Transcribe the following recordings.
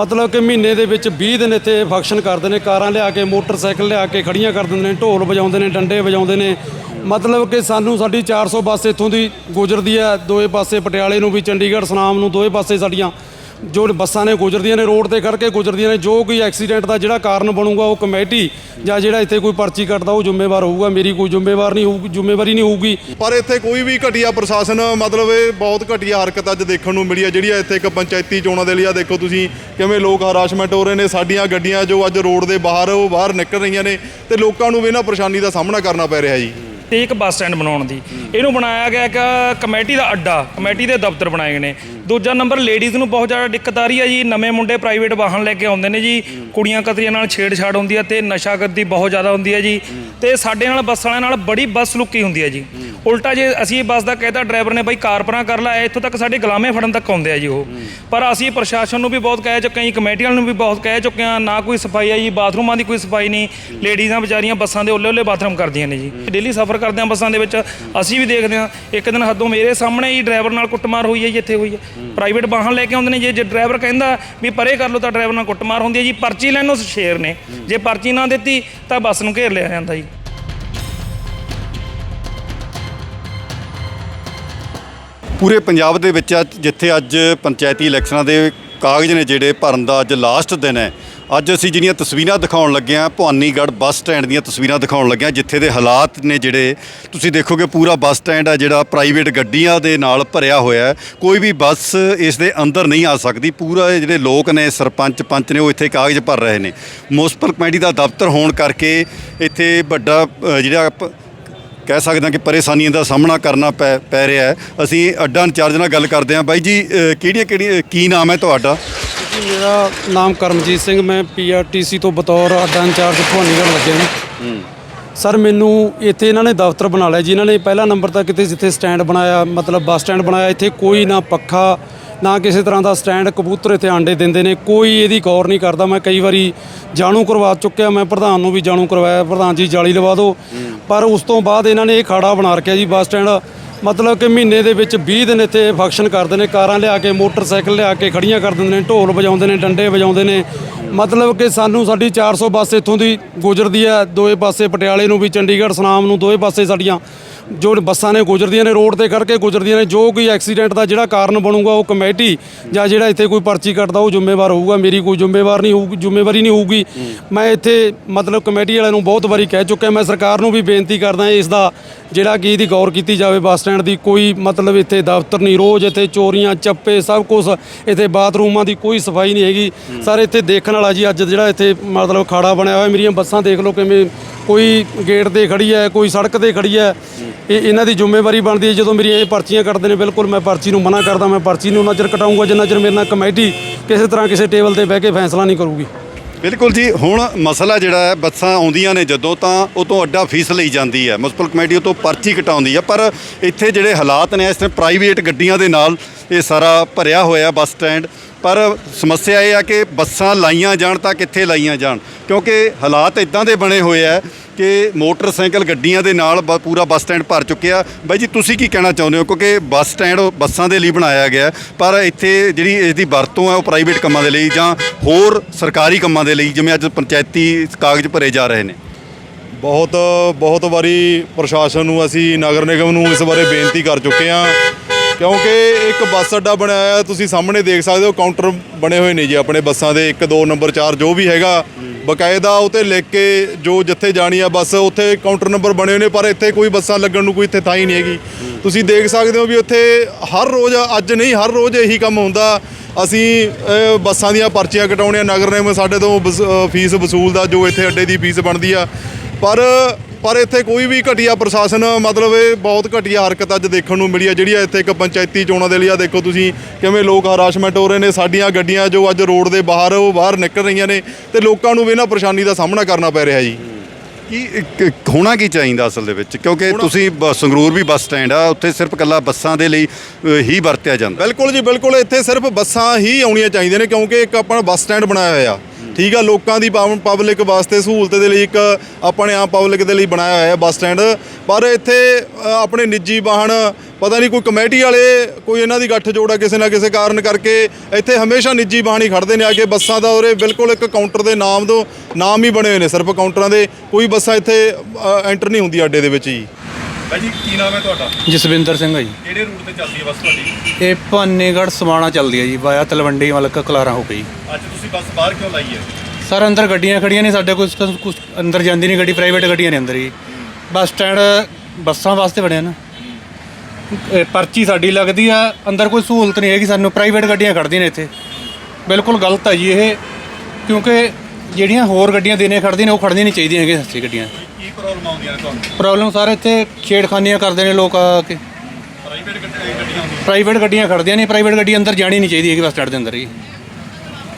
ਮਤਲਬ ਕਿ ਮਹੀਨੇ ਦੇ ਵਿੱਚ 20 ਦਿਨ ਇੱਥੇ ਫੰਕਸ਼ਨ ਕਰਦੇ ਨੇ, ਕਾਰਾਂ ਲਿਆ ਕੇ, ਮੋਟਰਸਾਈਕਲ ਲਿਆ ਕੇ ਖੜੀਆਂ ਕਰ ਦਿੰਦੇ ਨੇ, ਢੋਲ ਵਜਾਉਂਦੇ ਨੇ, ਡੰਡੇ ਵਜਾਉਂਦੇ ਨੇ। ਮਤਲਬ ਕਿ ਸਾਨੂੰ ਸਾਡੀ 400 ਬੱਸ ਇੱਥੋਂ ਦੀ ਗੁਜ਼ਰਦੀ ਹੈ ਦੋਏ ਪਾਸੇ ਪਟਿਆਲੇ ਨੂੰ ਵੀ, ਚੰਡੀਗੜ੍ਹ, ਸੁਨਾਮ ਨੂੰ ਦੋਏ ਪਾਸੇ ਸਾਡੀਆਂ। ਜੋ ਬੱਸਾਂ ਨੇ ਗੁਜ਼ਰਦੀਆਂ ਨੇ ਰੋਡ ਤੇ ਖੜ ਕੇ ਗੁਜ਼ਰਦੀਆਂ ਨੇ ਜੋ ਕੋਈ ਐਕਸੀਡੈਂਟ ਦਾ ਜਿਹੜਾ ਕਾਰਨ ਬਣੂਗਾ ਉਹ ਕਮੇਟੀ ਜਾਂ ਜਿਹੜਾ ਇੱਥੇ ਕੋਈ ਪਰਚੀ ਕੱਟਦਾ ਉਹ ਜ਼ਿੰਮੇਵਾਰ ਹੋਊਗਾ। ਮੇਰੀ ਕੋਈ ਜ਼ਿੰਮੇਵਾਰ ਨਹੀਂ ਹੋਊਗੀ ਜ਼ਿੰਮੇਵਾਰੀ ਨਹੀਂ ਹੋਊਗੀ। ਪਰ ਇੱਥੇ ਕੋਈ ਵੀ ਘਟੀਆ ਪ੍ਰਸ਼ਾਸਨ ਮਤਲਬ ਇਹ ਬਹੁਤ ਘਟੀਆ ਹਰਕਤ ਅੱਜ ਦੇਖਣ ਨੂੰ ਮਿਲੀ ਹੈ ਜਿਹੜੀ ਇੱਥੇ ਇੱਕ ਪੰਚਾਇਤੀ ਚੋਣਾਂ ਦੇ ਲਈ ਆ। ਦੇਖੋ ਤੁਸੀਂ ਕਿਵੇਂ ਲੋਕ ਹਰਾਸ਼ਮੈਂਟ ਹੋ ਰਹੇ ਨੇ ਸਾਡੀਆਂ ਗੱਡੀਆਂ ਜੋ ਅੱਜ ਰੋਡ ਦੇ ਬਾਹਰ ਉਹ ਬਾਹਰ ਨਿਕਲ ਰਹੀਆਂ ਨੇ ਤੇ ਲੋਕਾਂ ਨੂੰ ਵੀ ਇਹਨਾਂ ਪਰੇਸ਼ਾਨੀ ਦਾ ਸਾਹਮਣਾ ਕਰਨਾ ਪੈ ਰਿਹਾ ਜੀ। ਤੇ ਇੱਕ ਬੱਸ ਸਟੈਂਡ ਬਣਾਉਣ ਦੀ। ਇਹਨੂੰ ਬਣਾਇਆ ਗਿਆ ਇੱਕ ਕਮੇਟੀ ਦਾ ਅੱਡਾ ਕਮੇਟੀ ਦੇ ਦਫ਼ਤਰ ਬਣਾਏ ਗਏ ਨੇ। ਦੂਜਾ ਨੰਬਰ ਲੇਡੀਜ਼ ਨੂੰ ਬਹੁਤ ਜ਼ਿਆਦਾ ਦਿੱਕਤ ਆ ਰਹੀ ਹੈ ਜੀ। ਨਵੇਂ ਮੁੰਡੇ ਪ੍ਰਾਈਵੇਟ ਵਾਹਨ ਲੈ ਕੇ ਆਉਂਦੇ ਨੇ ਜੀ। ਕੁੜੀਆਂ ਕਤਰੀਆਂ ਨਾਲ ਛੇੜਛਾੜ ਹੁੰਦੀ ਹੈ ਤੇ ਨਸ਼ਾਗਰਦੀ ਬਹੁਤ ਜ਼ਿਆਦਾ ਹੁੰਦੀ ਹੈ ਜੀ। ਤੇ ਸਾਡੇ ਨਾਲ ਬੱਸ ਵਾਲਿਆਂ ਨਾਲ ਬੜੀ ਬੱਸ ਲੁੱਕੀ ਹੁੰਦੀ ਹੈ ਜੀ। ਉਲਟਾ ਜੇ ਅਸੀਂ ਬੱਸ ਦਾ ਕਹਿਤਾ ਡਰਾਈਵਰ ਨੇ ਬਾਈ ਕਾਰ ਕਰ ਲਾ, ਇੱਥੋਂ ਤੱਕ ਸਾਡੇ ਗੁਲਾਮੇ ਫੜਨ ਤੱਕ ਆਉਂਦੇ ਆ ਜੀ ਉਹ। ਪਰ ਅਸੀਂ ਪ੍ਰਸ਼ਾਸਨ ਨੂੰ ਵੀ ਬਹੁਤ ਕਹਿ ਚੁੱਕੇ ਹਾਂ ਜੀ ਕਮੇਟੀ ਵਾਲਿਆਂ ਨੂੰ ਵੀ ਬਹੁਤ ਕਹਿ ਚੁੱਕੇ ਹਾਂ ਨਾ ਕੋਈ ਸਫ਼ਾਈ ਆ ਜੀ, ਬਾਥਰੂਮਾਂ ਦੀ ਕੋਈ ਸਫ਼ਾਈ ਨਹੀਂ। ਲੇਡੀਜ਼ਾਂ ਵਿਚਾਰੀਆਂ ਬੱਸਾਂ ਦੇ ਉੱਲੇ ਉੱਲੇ ਬਾਥਰੂਮ ਕਰਦੀਆਂ ਨੇ ਜੀ। ਡੇਲੀ ਸਫ਼ਰ ਕਰਦੇ ਹਾਂ ਬੱਸਾਂ ਦੇ ਵਿੱਚ, ਅਸੀਂ ਵੀ ਦੇਖਦੇ ਹਾਂ ਇੱਕ ਦਿਨ ਹੱਦੋਂ ਮੇਰੇ ਸਾਹਮਣੇ ਹੀ ਡਰਾਈਵਰ ਨਾਲ ਕੁੱਟਮਾਰ ਹੋਈ ਹੈ ਜੀ, ਇੱਥੇ ਹੋਈ ਹੈ ਪ੍ਰਾਈਵੇਟ ਵਾਹਨ ਲੈ ਕੇ ਆਉਂਦੇ ਨੇ, ਜੇ ਜੇ ਡਰਾਈਵਰ ਕਹਿੰਦਾ ਵੀ ਪਰੇ ਕਰ ਲਓ ਤਾਂ ਡਰਾਈਵਰ ਨਾਲ ਕੁੱਟਮਾਰ ਹੁੰਦੀ ਹੈ ਜੀ। ਪਰਚੀ ਲੈਣ ਨੂੰ ਸ਼ੇਰ ਨੇ। ਜੇ ਪਰਚੀ ਨਾ ਦਿੱਤੀ ਤਾਂ ਬੱਸ ਨੂੰ ਘੇਰ ਲਿਆ ਜਾਂਦਾ ਜੀ। ਪੂਰੇ ਪੰਜਾਬ ਦੇ ਵਿੱਚ ਅੱਜ ਜਿੱਥੇ ਅੱਜ ਪੰਚਾਇਤੀ ਇਲੈਕਸ਼ਨਾਂ ਦੇ ਕਾਗਜ਼ ਨੇ ਜਿਹੜੇ ਭਰਨ ਦਾ ਅੱਜ ਲਾਸਟ ਦਿਨ ਹੈ ਅੱਜ ਅਸੀਂ ਜਿਹੜੀਆਂ ਤਸਵੀਰਾਂ ਦਿਖਾਉਣ ਲੱਗੇ ਹਾਂ ਭਵਾਨੀਗੜ੍ਹ ਬੱਸ ਸਟੈਂਡ ਦੀਆਂ ਤਸਵੀਰਾਂ ਦਿਖਾਉਣ ਲੱਗੇ ਹਾਂ ਜਿੱਥੇ ਦੇ ਹਾਲਾਤ ਨੇ ਜਿਹੜੇ ਤੁਸੀਂ ਦੇਖੋਗੇ ਪੂਰਾ ਬੱਸ ਸਟੈਂਡ ਹੈ ਜਿਹੜਾ ਪ੍ਰਾਈਵੇਟ ਗੱਡੀਆਂ ਦੇ ਨਾਲ ਭਰਿਆ ਹੋਇਆ ਹੈ। ਕੋਈ ਵੀ ਬੱਸ ਇਸ ਦੇ ਅੰਦਰ ਨਹੀਂ ਆ ਸਕਦੀ ਪੂਰਾ ਜਿਹੜੇ ਲੋਕ ਨੇ ਸਰਪੰਚ ਪੰਚ ਨੇ ਉਹ ਇੱਥੇ ਕਾਗਜ਼ ਭਰ ਰਹੇ ਨੇ। ਮੁਨਸਪਲ ਕਮੇਟੀ ਦਾ ਦਫ਼ਤਰ ਹੋਣ ਕਰਕੇ ਇੱਥੇ ਵੱਡਾ ਅ, ਜਿਹੜਾ ਪ- ਕਹਿ ਸਕਦੇ ਹਾਂ ਕਿ ਪਰੇਸ਼ਾਨੀਆਂ ਦਾ ਸਾਹਮਣਾ ਕਰਨਾ ਪੈ ਪੈ ਰਿਹਾ ਹੈ। ਅਸੀਂ ਅੱਡਾ ਇੰਚਾਰਜ ਨਾਲ ਗੱਲ ਕਰਦੇ ਹਾਂ। ਬਾਈ ਜੀ ਕਿਹੜੀਆਂ ਕਿਹੜੀਆਂ ਕੀ ਨਾਮ ਹੈ ਤੁਹਾਡਾ? ਮੇਰਾ ਨਾਮ ਕਰਮਜੀਤ ਸਿੰਘ ਮੈਂ ਪੀਆਰਟੀਸੀ ਤੋਂ ਬਤੌਰ ਅੱਡਾ ਇੰਚਾਰਜ ਭਵਾਨੀਗੜ੍ਹ ਲੱਗਿਆ ਜੀ। ਸਰ ਮੈਨੂੰ ਇੱਥੇ ਇਹਨਾਂ ਨੇ ਦਫ਼ਤਰ ਬਣਾ ਲਿਆ ਜੀ। ਇਹਨਾਂ ਨੇ ਪਹਿਲਾ ਨੰਬਰ ਤਾਂ ਕਿਤੇ ਜਿੱਥੇ ਸਟੈਂਡ ਬਣਾਇਆ ਮਤਲਬ ਬੱਸ ਸਟੈਂਡ ਬਣਾਇਆ ਇੱਥੇ ਕੋਈ ਨਾ ਪੱਖਾ ਨਾ ਕਿਸੇ ਤਰ੍ਹਾਂ ਦਾ ਸਟੈਂਡ ਕਬੂਤਰ ਇੱਥੇ ਆਂਡੇ ਦਿੰਦੇ ਨੇ ਕੋਈ ਇਹਦੀ ਗੌਰ ਨਹੀਂ ਕਰਦਾ। ਮੈਂ ਕਈ ਵਾਰੀ ਜਾਣੂ ਕਰਵਾ ਚੁੱਕਿਆ ਮੈਂ ਪ੍ਰਧਾਨ ਨੂੰ ਵੀ ਜਾਣੂ ਕਰਵਾਇਆ ਪ੍ਰਧਾਨ ਜੀ ਜਾਲੀ ਲਵਾ ਦਿਓ। ਪਰ ਉਸ ਤੋਂ ਬਾਅਦ ਇਹਨਾਂ ਨੇ ਇਹ ਖਾੜਾ ਬਣਾ ਰੱਖਿਆ ਜੀ ਬੱਸ ਸਟੈਂਡ। ਮਤਲਬ ਕਿ ਮਹੀਨੇ ਦੇ ਵਿੱਚ 20 ਦਿਨ ਇੱਥੇ ਫੰਕਸ਼ਨ ਕਰਦੇ ਨੇ, ਕਾਰਾਂ ਲਿਆ ਕੇ, ਮੋਟਰਸਾਈਕਲ ਲਿਆ ਕੇ ਖੜੀਆਂ ਕਰ ਦਿੰਦੇ ਨੇ, ਢੋਲ ਵਜਾਉਂਦੇ ਨੇ, ਡੰਡੇ ਵਜਾਉਂਦੇ ਨੇ। ਮਤਲਬ ਕਿ ਸਾਨੂੰ ਸਾਡੀ 400 ਬੱਸ ਇੱਥੋਂ ਦੀ ਗੁਜ਼ਰਦੀ ਹੈ, ਦੋਏ ਪਾਸੇ ਪਟਿਆਲੇ ਨੂੰ ਵੀ, ਚੰਡੀਗੜ੍ਹ, ਸੁਨਾਮ ਨੂੰ ਦੋਏ ਪਾਸੇ ਸਾਡੀਆਂ। ਜੋ ਬੱਸਾਂ ਨੇ ਗੁਜ਼ਰਦੀਆਂ ਨੇ ਰੋਡ ਤੇ ਖੜ ਕੇ ਗੁਜ਼ਰਦੀਆਂ ਨੇ ਜੋ ਕੋਈ ਐਕਸੀਡੈਂਟ ਦਾ ਜਿਹੜਾ ਕਾਰਨ ਬਣੂਗਾ ਉਹ ਕਮੇਟੀ ਜਾਂ ਜਿਹੜਾ ਇੱਥੇ ਕੋਈ ਪਰਚੀ ਕੱਟਦਾ ਉਹ ਜ਼ਿੰਮੇਵਾਰ ਹੋਊਗਾ। ਮੇਰੀ ਕੋਈ ਜ਼ਿੰਮੇਵਾਰ ਨਹੀਂ ਹੋਊਗੀ ਜ਼ਿੰਮੇਵਾਰੀ ਨਹੀਂ ਹੋਊਗੀ। ਮੈਂ ਇੱਥੇ ਮਤਲਬ ਕਮੇਟੀ ਵਾਲਿਆਂ ਨੂੰ ਬਹੁਤ ਵਾਰੀ ਕਹਿ ਚੁੱਕਿਆ ਮੈਂ ਸਰਕਾਰ ਨੂੰ ਵੀ ਬੇਨਤੀ ਕਰਦਾ ਇਸ ਦਾ ਜਿਹੜਾ ਕਿ ਇਹਦੀ ਗੌਰ ਕੀਤੀ ਜਾਵੇ ਬੱਸ ਸਟੈਂਡ ਦੀ ਕੋਈ ਮਤਲਬ ਇੱਥੇ ਦਫ਼ਤਰ ਨਹੀਂ ਰੋਜ਼ ਇੱਥੇ ਚੋਰੀਆਂ ਚੱਪੇ ਸਭ ਕੁਝ ਇੱਥੇ ਬਾਥਰੂਮਾਂ ਦੀ ਕੋਈ ਸਫ਼ਾਈ ਨਹੀਂ ਹੈਗੀ। ਸਰ ਇੱਥੇ ਦੇਖਣ ਵਾਲਾ ਜੀ ਅੱਜ ਜਿਹੜਾ ਇੱਥੇ ਮਤਲਬ ਖਾੜਾ ਬਣਿਆ ਹੋਇਆ ਮੇਰੀਆਂ ਬੱਸਾਂ ਦੇਖ ਲਓ ਕਿਵੇਂ ਕੋਈ ਗੇਟ ਤੇ ਖੜੀ ਹੈ, ਕੋਈ ਸੜਕ ਤੇ ਖੜੀ ਹੈ, ਇਹ ਇਹਨਾਂ ਦੀ ਜ਼ਿੰਮੇਵਾਰੀ ਬਣਦੀ ਹੈ। ਜਦੋਂ ਮੇਰੀਆਂ ਇਹ ਪਰਚੀਆਂ ਕੱਟਦੇ ਨੇ, ਬਿਲਕੁਲ ਮੈਂ ਪਰਚੀ ਨੂੰ ਮਨਾ ਕਰਦਾ, ਮੈਂ ਪਰਚੀ ਨੂੰ ਉਹਨਾਂ ਚਿਰ ਕਟਾਊਂਗਾ, ਜਿੰਨਾ ਚਿਰ ਮੇਰੇ ਨਾਲ ਕਮੇਟੀ ਕਿਸੇ ਤਰ੍ਹਾਂ ਕਿਸੇ ਟੇਬਲ ਤੇ ਬਹਿ ਕੇ ਫੈਸਲਾ ਨਹੀਂ ਕਰੂਗੀ। ਬਿਲਕੁਲ ਜੀ, ਹੁਣ ਮਸਲਾ ਜਿਹੜਾ ਹੈ, ਬੱਸਾਂ ਆਉਂਦੀਆਂ ਨੇ ਜਦੋਂ ਤਾਂ ਉਹ ਤੋਂ ਅੱਡਾ ਫੀਸ ਲਈ ਜਾਂਦੀ ਹੈ। ਮੁਨਸਪਲ ਕਮੇਟੀ ਉਹ ਤੋਂ ਪਰਚੀ ਕਟਾਉਂਦੀ ਹੈ, ਪਰ ਇੱਥੇ ਜਿਹੜੇ ਹਾਲਾਤ ਨੇ, ਇਸ ਤਰ੍ਹਾਂ ਪ੍ਰਾਈਵੇਟ ਗੱਡੀਆਂ ਦੇ ਨਾਲ ਇਹ ਸਾਰਾ ਭਰਿਆ ਹੋਇਆ ਬੱਸ ਸਟੈਂਡ ਪਰ ਸਮੱਸਿਆ ਇਹ ਆ ਕਿ ਬੱਸਾਂ ਲਾਈਆਂ ਜਾਣ ਤਾਂ ਕਿੱਥੇ ਲਾਈਆਂ ਜਾਣ? ਕਿਉਂਕਿ ਹਾਲਾਤ ਇਦਾਂ ਦੇ ਬਣੇ ਹੋਏ ਆ ਕਿ ਮੋਟਰਸਾਈਕਲ ਗੱਡੀਆਂ ਦੇ ਨਾਲ ਬ- ਪੂਰਾ ਬੱਸ ਸਟੈਂਡ ਭਰ ਚੁੱਕਿਆ ਬਾਈ ਜੀ, ਤੁਸੀਂ ਕੀ ਕਹਿਣਾ ਚਾਹੁੰਦੇ ਹੋ? ਕਿਉਂਕਿ ਬੱਸ ਸਟੈਂਡ ਬੱਸਾਂ ਦੇ ਲਈ ਬਣਾਇਆ ਗਿਆ ਪਰ ਇੱਥੇ ਜਿਹੜੀ ਇਸ ਦੀ ਵਰਤੋਂ ਹੈ ਉਹ ਪ੍ਰਾਈਵੇਟ ਕੰਮਾਂ ਦੇ ਲਈ ਜਾਂ ਹੋਰ ਸਰਕਾਰੀ ਕੰਮਾਂ ਦੇ ਲਈ, ਜਿਵੇਂ ਅੱਜ ਪੰਚਾਇਤੀ ਕਾਗਜ਼ ਭਰੇ ਜਾ ਰਹੇ ਨੇ? ਬਹੁਤ ਬਹੁਤ ਵਾਰੀ ਪ੍ਰਸ਼ਾਸਨ ਨੂੰ ਅਸੀਂ ਨਗਰ ਨਿਗਮ ਨੂੰ ਇਸ ਬਾਰੇ ਬੇਨਤੀ ਕਰ ਚੁੱਕੇ ਹਾਂ ਕਿਉਂਕਿ ਇੱਕ ਬੱਸ ਅੱਡਾ ਬਣਾਇਆ ਹੈ, ਤੁਸੀਂ ਸਾਹਮਣੇ ਦੇਖ ਸਕਦੇ ਹੋ ਕਾਊਂਟਰ ਬਣੇ ਹੋਏ ਨੇ ਜੀ ਆਪਣੇ ਬੱਸਾਂ ਦੇ 1 2 ਨੰਬਰ 4 ਜੋ ਵੀ ਹੈਗਾ। ਬਕਾਇਦਾ ਉਤੇ ਲਿਖ ਕੇ ਜੋ ਜਿੱਥੇ ਜਾਣੀ ਆ ਬੱਸ ਉੱਥੇ ਕਾਊਂਟਰ ਨੰਬਰ ਬਣੇ ਹੋਏ ਨੇ ਪਰ ਇੱਥੇ ਕੋਈ ਬੱਸਾਂ ਲੱਗਣ ਨੂੰ ਕੋਈ ਇੱਥੇ ਥਾਂ ਹੀ ਨਹੀਂ ਹੈਗੀ। ਤੁਸੀਂ ਦੇਖ ਸਕਦੇ ਹੋ ਵੀ ਉੱਥੇ ਹਰ ਰੋਜ਼ ਅੱਜ ਨਹੀਂ ਹਰ ਰੋਜ਼ ਇਹੀ ਕੰਮ ਹੁੰਦਾ। ਅਸੀਂ ਅਹ, ਬੱਸਾਂ ਦੀਆਂ ਪਰਚੀਆਂ ਕਟਾਉਣੀਆਂ ਨਗਰ ਨਿਗਮ ਸਾਡੇ ਤੋਂ ਵਸ- ਅਹ, ਫੀਸ ਵਸੂਲਦਾ ਜੋ ਇੱਥੇ ਅੱਡੇ ਦੀ ਫੀਸ ਬਣਦੀ ਆ। ਪਰ ਪਰ ਇੱਥੇ ਕੋਈ ਵੀ ਘਟੀਆ ਪ੍ਰਸ਼ਾਸਨ ਮਤਲਬ ਇਹ ਬਹੁਤ ਘਟੀਆ ਹਰਕਤ ਅੱਜ ਦੇਖਣ ਨੂੰ ਮਿਲੀ ਹੈ ਜਿਹੜੀ ਇੱਥੇ ਇੱਕ ਪੰਚਾਇਤੀ ਚੋਣਾਂ ਦੇ ਲਈ ਆ। ਦੇਖੋ ਤੁਸੀਂ ਕਿਵੇਂ ਲੋਕ ਹਰਾਸ਼ਮੈਂਟ ਹੋ ਰਹੇ ਨੇ ਸਾਡੀਆਂ ਗੱਡੀਆਂ ਜੋ ਅੱਜ ਰੋਡ ਦੇ ਬਾਹਰ ਉਹ ਬਾਹਰ ਨਿਕਲ ਰਹੀਆਂ ਨੇ ਤੇ ਲੋਕਾਂ ਨੂੰ ਵੀ ਇਹਨਾਂ ਪਰੇਸ਼ਾਨੀ ਦਾ ਸਾਹਮਣਾ ਕਰਨਾ ਪੈ ਰਿਹਾ ਜੀ। ਕੀ ਹੋਣਾ ਕੀ ਚਾਹੀਦਾ ਅਸਲ ਦੇ ਵਿੱਚ? ਕਿਉਂਕਿ ਤੁਸੀਂ ਸੰਗਰੂਰ ਵੀ ਬੱਸ ਸਟੈਂਡ ਆ ਉੱਥੇ ਸਿਰਫ ਕੱਲਾ ਬੱਸਾਂ ਦੇ ਲਈ ਹੀ ਵਰਤਿਆ ਜਾਂਦਾ। ਬਿਲਕੁਲ ਜੀ ਬਿਲਕੁਲ। ਇੱਥੇ ਸਿਰਫ ਬੱਸਾਂ ਹੀ ਆਉਣੀਆਂ ਚਾਹੀਦੀਆਂ ਨੇ ਕਿਉਂਕਿ ਇੱਕ ਆਪਣਾ ਬੱਸ ਸਟੈਂਡ ਬਣਾਇਆ ਹੋਇਆ। ਠੀਕ ਆ ਲੋਕਾਂ ਦੀ ਪਬਲਿਕ ਵਾਸਤੇ ਸਹੂਲਤ ਦੇ ਲਈ ਇੱਕ ਆਪਣੇ ਆਮ ਪਬਲਿਕ ਦੇ ਲਈ ਬਣਾਇਆ ਹੋਇਆ ਹੈ ਬੱਸ ਸਟੈਂਡ। ਪਰ ਇੱਥੇ ਆਪਣੇ ਨਿੱਜੀ ਵਾਹਨ ਪਤਾ ਨਹੀਂ ਕੋਈ ਕਮੇਟੀ ਵਾਲੇ ਕੋਈ ਇਹਨਾਂ ਦੀ ਗੱਠ ਜੋੜਾ ਕਿਸੇ ਨਾ ਕਿਸੇ ਕਾਰਨ ਕਰਕੇ ਇੱਥੇ ਹਮੇਸ਼ਾ ਨਿੱਜੀ ਬਾਹਣੀ ਖੜਦੇ ਨੇ ਆ ਕੇ ਬੱਸਾਂ ਦਾ ਉਰੇ ਬਿਲਕੁਲ ਇੱਕ ਕਾਊਂਟਰ ਦੇ ਨਾਮ ਤੋਂ ਨਾਮ ਹੀ ਬਣੇ ਹੋਏ ਨੇ ਸਿਰਫ ਕਾਊਂਟਰਾਂ ਦੇ ਕੋਈ ਬੱਸਾਂ ਇੱਥੇ ਐਂਟਰ ਨਹੀਂ ਹੁੰਦੀ ਅੱਡੇ ਦੇ ਵਿੱਚ ਜੀ। ਬਾਈ ਜੀ ਕੀ ਨਾਮ ਹੈ ਤੁਹਾਡਾ? ਜਸਵਿੰਦਰ ਸਿੰਘ ਹੈ ਜੀ। ਕਿਹੜੇ ਰੂਟ ਤੇ ਚੱਲਦੀ ਹੈ ਬੱਸ ਤੁਹਾਡੀ? ਇਹ ਭਾਨੀਗੜ੍ਹ ਸਮਾਣਾ ਚੱਲਦੀ ਹੈ ਜੀ ਵਾਇਆ ਤਲਵੰਡੀ ਮਲਕ ਕਲਾਰਾਂ ਹੋ ਗਈ ਅੱਜ ਤੁਸੀਂ ਬੱਸ ਬਾਹਰ ਕਿਉਂ ਲਾਈ ਹੈ? ਸਰ ਅੰਦਰ ਗੱਡੀਆਂ ਖੜੀਆਂ ਨੇ ਸਾਡੇ ਕੋਲ ਕੁਛ ਅੰਦਰ ਜਾਂਦੀ ਨਹੀਂ ਗੱਡੀ ਪ੍ਰਾਈਵੇਟ ਗੱਡੀਆਂ ਨੇ ਅੰਦਰ ਜੀ ਬੱਸ ਸਟੈਂਡ ਬੱਸਾਂ ਵਾਸਤੇ ਬਣਿਆ ਨਾ। ਇਹ ਪਰਚੀ ਸਾਡੀ ਲੱਗਦੀ ਆ ਅੰਦਰ ਕੋਈ ਸਹੂਲਤ ਨਹੀਂ ਹੈਗੀ ਸਾਨੂੰ ਪ੍ਰਾਈਵੇਟ ਗੱਡੀਆਂ ਖੜਦੀਆਂ ਨੇ ਇੱਥੇ। ਬਿਲਕੁਲ ਗਲਤ ਹੈ ਜੀ ਇਹ ਕਿਉਂਕਿ ਜਿਹੜੀਆਂ ਹੋਰ ਗੱਡੀਆਂ ਦੇਣੇ ਖੜਦੀਆਂ ਨੇ ਉਹ ਖੜਨੀਆਂ ਨਹੀਂ ਚਾਹੀਦੀਆਂ ਹੈਗੀਆਂ ਸੱਚੀ ਗੱਡੀਆਂ। ਕੀ ਪ੍ਰੋਬਲਮ ਆਉਂਦੀਆਂ ਨੇ ਤੁਹਾਨੂੰ? ਪ੍ਰੋਬਲਮ ਸਾਰੇ ਇੱਥੇ ਛੇੜਖਾਨੀਆਂ ਕਰਦੇ ਨੇ ਲੋਕ ਆ ਕੇ। ਪ੍ਰਾਈਵੇਟ ਗੱਡੀਆਂ ਹੁੰਦੀਆਂ ਪ੍ਰਾਈਵੇਟ ਗੱਡੀਆਂ ਖੜਦੀਆਂ ਨਹੀਂ ਪ੍ਰਾਈਵੇਟ ਗੱਡੀ ਅੰਦਰ ਜਾਣੀ ਨਹੀਂ ਚਾਹੀਦੀ ਹੈਗੀ ਬੱਸ ਸਟੈਂਡ ਦੇ ਅੰਦਰ ਜੀ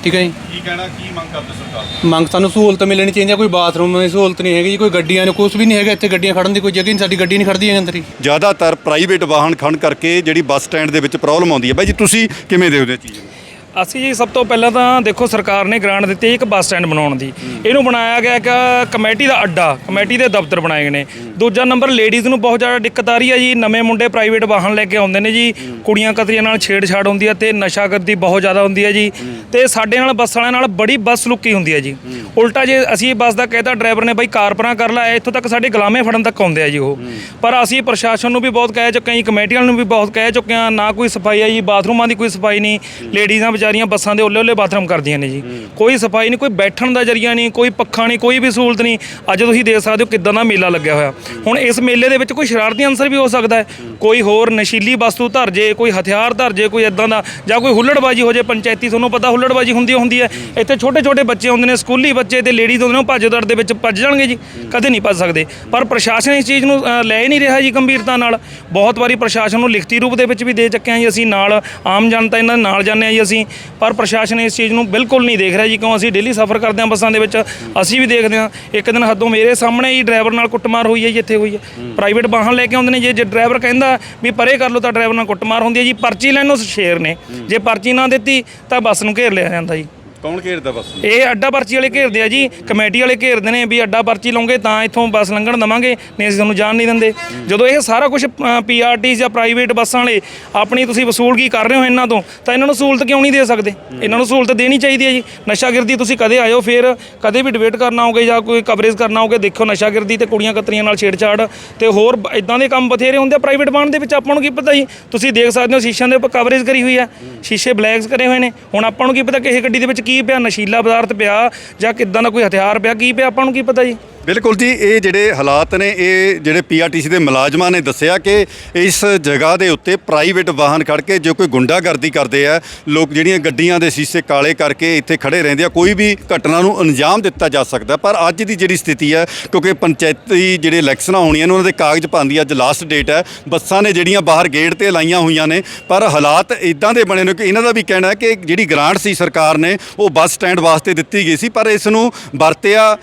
ਠੀਕ ਹੈ ਜੀ। ਕੀ ਕਹਿਣਾ ਕੀ ਮੰਗ ਕਰਦੇ ਸਰਕਾਰ ਮੰਗ ਸਾਨੂੰ ਸਹੂਲਤ ਮਿਲਣੀ ਚਾਹੀਦੀ ਹੈ ਕੋਈ ਬਾਥਰੂਮ ਦੀ ਸਹੂਲਤ ਨਹੀਂ ਹੈਗੀ ਜੀ ਕੋਈ ਗੱਡੀਆਂ ਨੇ ਕੁਝ ਵੀ ਨਹੀਂ ਹੈਗਾ ਇੱਥੇ ਗੱਡੀਆਂ ਖੜਨ ਦੀ ਕੋਈ ਜਗ੍ਹਾ ਨਹੀਂ ਸਾਡੀ ਗੱਡੀ ਨਹੀਂ ਖੜਦੀ ਹੈਗੀ ਅੰਦਰ ਹੀ। ਜ਼ਿਆਦਾਤਰ ਪ੍ਰਾਈਵੇਟ ਵਾਹਨ ਖੜਨ ਕਰਕੇ ਜਿਹੜੀ ਬੱਸ ਸਟੈਂਡ ਦੇ ਵਿੱਚ ਪ੍ਰੋਬਲਮ ਆਉਂਦੀ ਹੈ। ਬਾਈ ਜੀ ਤੁਸੀਂ ਕਿਵੇਂ ਦੇਖਦੇ ਹੋ ਚੀਜ਼ ਨੂੰ? ਅਸੀਂ ਜੀ ਸਭ ਤੋਂ ਪਹਿਲਾਂ ਤਾਂ ਦੇਖੋ ਸਰਕਾਰ ਨੇ ਗ੍ਰਾਂਟ ਦਿੱਤੀ ਹੈ ਇੱਕ ਬੱਸ ਸਟੈਂਡ ਬਣਾਉਣ ਦੀ। ਇਹਨੂੰ ਬਣਾਇਆ ਗਿਆ ਇੱਕ ਕਮੇਟੀ ਦਾ ਅੱਡਾ, ਕਮੇਟੀ ਦੇ ਦਫ਼ਤਰ ਬਣਾਏ ਗਏ ਨੇ। ਦੂਜਾ ਨੰਬਰ ਲੇਡੀਜ਼ ਨੂੰ ਬਹੁਤ ਜ਼ਿਆਦਾ ਦਿੱਕਤ ਆ ਰਹੀ ਹੈ ਜੀ। ਨਵੇਂ ਮੁੰਡੇ ਪ੍ਰਾਈਵੇਟ ਵਾਹਨ ਲੈ ਕੇ ਆਉਂਦੇ ਨੇ ਜੀ। ਕੁੜੀਆਂ ਕਤਰੀਆਂ ਨਾਲ ਛੇੜਛਾੜ ਹੁੰਦੀ ਹੈ ਤੇ ਨਸ਼ਾਗਰਦੀ ਬਹੁਤ ਜ਼ਿਆਦਾ ਹੁੰਦੀ ਹੈ ਜੀ। ਤੇ ਸਾਡੇ ਨਾਲ ਬੱਸ ਵਾਲਿਆਂ ਨਾਲ ਬੜੀ ਬੱਸ ਲੁੱਕੀ ਹੁੰਦੀ ਹੈ ਜੀ। ਉਲਟਾ ਜੇ ਅਸੀਂ ਬੱਸ ਦਾ ਕਹਿਤਾ ਡਰਾਈਵਰ ਨੇ, ਬਾਈ ਕਾਰ ਕਰ ਲਾ, ਇੱਥੋਂ ਤੱਕ ਸਾਡੇ ਗੁਲਾਮੇ ਫੜਨ ਤੱਕ ਆਉਂਦੇ ਆ ਜੀ ਉਹ। ਪਰ ਅਸੀਂ ਪ੍ਰਸ਼ਾਸਨ ਨੂੰ ਵੀ ਬਹੁਤ ਕਹਿ ਚੁੱਕੇ ਹਾਂ ਜੀ, ਕਮੇਟੀ ਵਾਲਿਆਂ ਨੂੰ ਵੀ ਬਹੁਤ ਕਹਿ ਚੁੱਕੇ ਹਾਂ, ਨਾ ਕੋਈ ਸਫ਼ਾਈ ਹੈ ਜੀ, ਬਾਥਰੂਮਾਂ ਦੀ ਕੋਈ ਸਫ਼ਾਈ ਨਹੀਂ, ਲੇਡੀਜ਼ਾਂ ਵਿਚਾਰੀਆਂ ਬੱਸਾਂ ਦੇ ਉੱਲੇ ਬਾਥਰੂਮ ਕਰਦੀਆਂ ਨੇ ਜੀ। ਕੋਈ ਸਫ਼ਾਈ ਨਹੀਂ ਕੋਈ ਬੈਠਣ ਦਾ ਜਰੀਆ ਨਹੀਂ ਕੋਈ ਪੱਖਾ ਨਹੀਂ ਕੋਈ ਵੀ ਸਹੂਲਤ ਨਹੀਂ। ਅੱਜ ਤੁਸੀਂ ਦੇਖ ਸਕਦੇ ਹੋ ਕਿਦਾਂ ਦਾ ਮੇਲਾ ਲੱਗਿਆ ਹੋਇਆ। ਹੁਣ ਇਸ ਮੇਲੇ ਦੇ ਵਿੱਚ ਕੋਈ ਸ਼ਰਾਰਤੀ ਅਨਸਰ ਵੀ ਹੋ ਸਕਦਾ ਹੈ। ਕੋਈ ਹੋਰ ਨਸ਼ੀਲੀ ਵਸਤੂ ਧਰ ਜੇ ਕੋਈ ਹਥਿਆਰ ਧਰ ਜੇ ਕੋਈ ਇਦਾਂ ਦਾ ਜਾਂ ਕੋਈ ਹੁੱਲੜਬਾਜੀ ਹੋ ਜੇ ਪੰਚਾਇਤੀ ਤੁਹਾਨੂੰ ਪਤਾ ਹੁੱਲੜਬਾਜੀ ਹੁੰਦੀ ਹੁੰਦੀ ਹੈ। ਇੱਥੇ ਛੋਟੇ ਛੋਟੇ ਬੱਚੇ ਹੁੰਦੇ ਨੇ ਸਕੂਲੀ ਬੱਚੇ ਤੇ ਲੇਡੀਜ਼ ਹੁੰਦੇ ਨੇ ਉਹ ਭੱਜ ਦੌੜ ਦੇ ਵਿੱਚ ਭੱਜ ਜਾਣਗੇ ਜੀ। ਕਦੇ ਨਹੀਂ ਭੱਜ ਸਕਦੇ। ਪਰ ਪ੍ਰਸ਼ਾਸਨ ਇਸ ਚੀਜ਼ ਨੂੰ ਲੈ ਹੀ ਨਹੀਂ ਰਿਹਾ ਜੀ ਗੰਭੀਰਤਾ ਨਾਲ। ਬਹੁਤ ਵਾਰੀ ਪ੍ਰਸ਼ਾਸਨ ਨੂੰ ਲਿਖਤੀ ਰੂਪ ਦੇ ਵਿੱਚ ਵੀ ਦੇ ਚੱਕੇ ਹਾਂ ਜੀ ਅਸੀਂ। ਨਾਲ ਆਮ ਜਨਤਾ ਇਹਨਾਂ ਨਾਲ ਜਾਂਦੇ ਹਾਂ ਜੀ ਅਸੀਂ। ਪਰ ਪ੍ਰਸ਼ਾਸਨ ਇਸ ਚੀਜ਼ ਨੂੰ ਬਿਲਕੁਲ ਨਹੀਂ ਦੇਖ ਰਿਹਾ ਜੀ ਕਿਉਂ ਅਸੀਂ ਡੇਲੀ ਸਫ਼ਰ ਕਰਦੇ ਹਾਂ ਬੱਸਾਂ ਦੇ ਵਿੱਚ ਅਸੀਂ ਵੀ ਦੇਖਦੇ ਹਾਂ। ਇੱਕ ਦਿਨ ਹੱਦੋਂ ਮੇਰੇ ਸਾਹਮਣੇ ਹੀ ਡਰਾਈਵਰ ਨਾਲ ਕੁੱਟਮਾਰ ਹੋਈ ਹੈ ਜੀ ਇੱਥੇ ਹੋਈ ਹੈ। ਪ੍ਰਾਈਵੇਟ ਵਾਹਨ ਲੈ ਕੇ ਆਉਂਦੇ ਨੇ ਜੇ ਜੇ ਡਰਾਈਵਰ ਕਹਿੰਦਾ ਵੀ ਪਰੇ ਕਰ ਲਓ ਤਾਂ ਡਰਾਈਵਰ ਨਾਲ ਕੁੱਟਮਾਰ ਹੁੰਦੀ ਹੈ ਜੀ। ਪਰਚੀ ਲੈਣ ਨੂੰ ਸ਼ੇਰ ਨੇ। ਜੇ ਪਰਚੀ ਨਾ ਦਿੱਤੀ ਤਾਂ ਬੱਸ ਨੂੰ ਘੇਰ ਲਿਆ ਜਾਂਦਾ ਜੀ। ਕੌਣ ਘੇਰਦਾ ਬੱਸ? ਨੂੰ ਇਹ ਅੱਡਾ ਪਰਚੀ ਵਾਲੇ ਘੇਰਦੇ ਆ ਜੀ, ਕਮੇਟੀ ਵਾਲੇ ਘੇਰਦੇ ਨੇ ਵੀ ਅੱਡਾ ਪਰਚੀ ਲਓਗੇ ਤਾਂ ਇੱਥੋਂ ਬੱਸ ਲੰਘਣ ਦਵਾਂਗੇ, ਨਹੀਂ ਅਸੀਂ ਤੁਹਾਨੂੰ ਜਾਣ ਨਹੀਂ ਦਿੰਦੇ। ਜਦੋਂ ਇਹ ਸਾਰਾ ਕੁਝ ਪੀਆਰਟੀ ਜਾਂ ਪ੍ਰਾਈਵੇਟ ਬੱਸਾਂ ਵਾਲੇ ਆਪਣੀ ਤੁਸੀਂ ਵਸੂਲਗੀ ਕਰ ਰਹੇ ਹੋ ਇਹਨਾਂ ਤੋਂ, ਤਾਂ ਇਹਨਾਂ ਨੂੰ ਸਹੂਲਤ ਕਿਉਂ ਨਹੀਂ ਦੇ ਸਕਦੇ? ਇਹਨਾਂ ਨੂੰ ਸਹੂਲਤ ਦੇਣੀ ਚਾਹੀਦੀ ਹੈ ਜੀ। ਨਸ਼ਾਗਿਰਦੀ ਤੁਸੀਂ ਕਦੇ ਆਇਓ ਫਿਰ, ਕਦੇ ਵੀ ਡਿਬੇਟ ਕਰਨਾ ਹੋਗੇ ਜਾਂ ਕੋਈ ਕਵਰੇਜ ਕਰਨਾ ਹੋਗੇ ਦੇਖੋ ਨਸ਼ਾਗਿਰਦੀ ਤੇ ਕੁੜੀਆਂ ਕਤਰੀਆਂ ਨਾਲ ਛੇੜਛਾੜ ਤੇ ਹੋਰ ਇਦਾਂ ਦੇ ਕੰਮ ਬਥੇਰੇ ਹੁੰਦੇ ਆ ਪ੍ਰਾਈਵੇਟ ਬਾਣ ਦੇ ਵਿੱਚ, ਆਪਾਂ ਨੂੰ ਕੀ ਪਤਾ ਜੀ? ਤੁਸੀਂ ਦੇਖ ਸਕਦੇ ਹੋ ਸ਼ੀਸ਼ਿਆਂ ਦੇ ਉੱਪਰ ਕਵਰੇਜ ਕਰੀ ਹੋਈ ਹੈ। ਸ਼ੀਸ਼ੇ ਬਲੈਕਸ ਕਰੇ ਹੋਏ ਨੇ। ਹੁਣ ਆਪਾਂ ਨੂੰ ਕੀ ਪਤਾ ਕਿਸੇ ਗੱਡੀ ਦੇ ਵਿੱਚ ਕੀ ਕੀ ਪਿਆ? ਨਸ਼ੀਲਾ ਪਦਾਰਥ ਪਿਆ ਜਾਂ ਕਿੱਦਾਂ ਦਾ ਕੋਈ ਹਥਿਆਰ ਪਿਆ? ਕੀ ਪਿਆ ਆਪਾਂ ਨੂੰ? ਕੀ ਪਤਾ ਜੀ? ਬਿਲਕੁਲ ਜੀ, ਇਹ ਜਿਹੜੇ ਹਾਲਾਤ ਨੇ, ਇਹ ਜਿਹੜੇ ਪੀਆਰਟੀਸੀ ਦੇ ਮੁਲਾਜ਼ਮਾਂ ਨੇ ਦੱਸਿਆ ਕਿ ਇਸ ਜਗ੍ਹਾ ਦੇ ਉੱਤੇ ਪ੍ਰਾਈਵੇਟ ਵਾਹਨ ਖੜ ਕੇ ਜੋ ਕੋਈ ਗੁੰਡਾਗਰਦੀ ਕਰਦੇ ਆ, ਲੋਕ ਜਿਹੜੀਆਂ ਗੱਡੀਆਂ ਦੇ ਸ਼ੀਸ਼ੇ ਕਾਲੇ ਕਰਕੇ ਇੱਥੇ ਖੜੇ ਰਹਿੰਦੇ ਆ, ਕੋਈ ਵੀ ਘਟਨਾ ਨੂੰ ਅੰਜਾਮ ਦਿੱਤਾ ਜਾ ਸਕਦਾ। ਪਰ ਅੱਜ ਦੀ ਜਿਹੜੀ ਸਥਿਤੀ ਹੈ, ਕਿਉਂਕਿ ਪੰਚਾਇਤੀ ਜਿਹੜੇ ਇਲੈਕਸ਼ਨਾਂ ਹੋਣੀਆਂ ਨੇ, ਉਹਨਾਂ ਦੇ ਕਾਗਜ਼ ਪਾਉਂਦੀ ਅੱਜ ਲਾਸਟ ਡੇਟ ਹੈ, ਬੱਸਾਂ ਨੇ ਜਿਹੜੀਆਂ ਬਾਹਰ ਗੇਟ ਤੇ ਲਾਈਆਂ ਹੋਈਆਂ ਨੇ, ਪਰ ਹਾਲਾਤ ਇਦਾਂ ਦੇ ਬਣੇ ਨੇ ਕਿ ਇਹਨਾਂ ਦਾ ਵੀ ਕਹਿਣਾ ਹੈ ਕਿ ਜਿਹੜੀ ਗ੍ਰਾਂਟ ਸੀ ਸਰਕਾਰ ਨੇ, ਉਹ ਬੱਸ ਸਟੈਂਡ ਵਾਸਤੇ ਦਿੱਤੀ ਗਈ ਸੀ, ਪਰ ਇਸ ਨੂੰ ਵਰਤਿਆ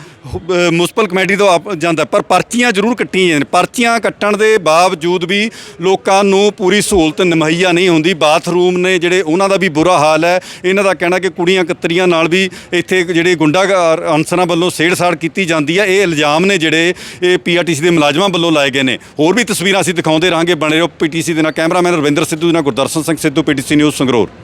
ਮੁਸਪਲ ਕਮੇਟੀ ਤੋਂ ਆਪ ਜਾਂਦਾ ਪਰ ਪਰਚੀਆਂ ਜ਼ਰੂਰ ਕੱਟੀਆਂ ਜਾਂਦੀਆਂ ਨੇ। ਪਰਚੀਆਂ ਕੱਟਣ ਦੇ ਬਾਵਜੂਦ ਵੀ ਲੋਕਾਂ ਨੂੰ ਪੂਰੀ ਸਹੂਲਤ ਮੁਹੱਈਆ ਨਹੀਂ ਹੁੰਦੀ। ਬਾਥਰੂਮ ਨੇ ਜਿਹੜੇ, ਉਹਨਾਂ ਦਾ ਵੀ ਬੁਰਾ ਹਾਲ ਹੈ। ਇਹਨਾਂ ਦਾ ਕਹਿਣਾ ਕਿ ਕੁੜੀਆਂ ਕਤਰੀਆਂ ਨਾਲ ਵੀ ਇੱਥੇ ਜਿਹੜੇ ਗੁੰਡਾ ਅਨਸਰਾਂ ਵੱਲੋਂ ਸੇੜ-ਸਾੜ ਕੀਤੀ ਜਾਂਦੀ ਹੈ। ਇਹ ਇਲਜ਼ਾਮ ਨੇ ਜਿਹੜੇ ਇਹ ਪੀਆਰਟੀਸੀ ਦੇ ਮੁਲਾਜ਼ਮਾਂ ਵੱਲੋਂ ਲਾਏ ਗਏ ਨੇ। ਹੋਰ ਵੀ ਤਸਵੀਰਾਂ ਅਸੀਂ ਦਿਖਾਉਂਦੇ ਰਹਾਂਗੇ। ਬਣੇ ਰਹੋ ਪੀਟੀਸੀ ਦੇ ਨਾਲ। ਕੈਮਰਾਮੈਨ ਰਵਿੰਦਰ ਸਿੱਧੂ ਦੇ ਨਾਲ ਗੁਰਦਰਸ਼ਨ ਸਿੰਘ ਸਿੱਧੂ, ਪੀਟੀਸੀ ਨਿਊਜ਼ ਸੰਗਰੂਰ।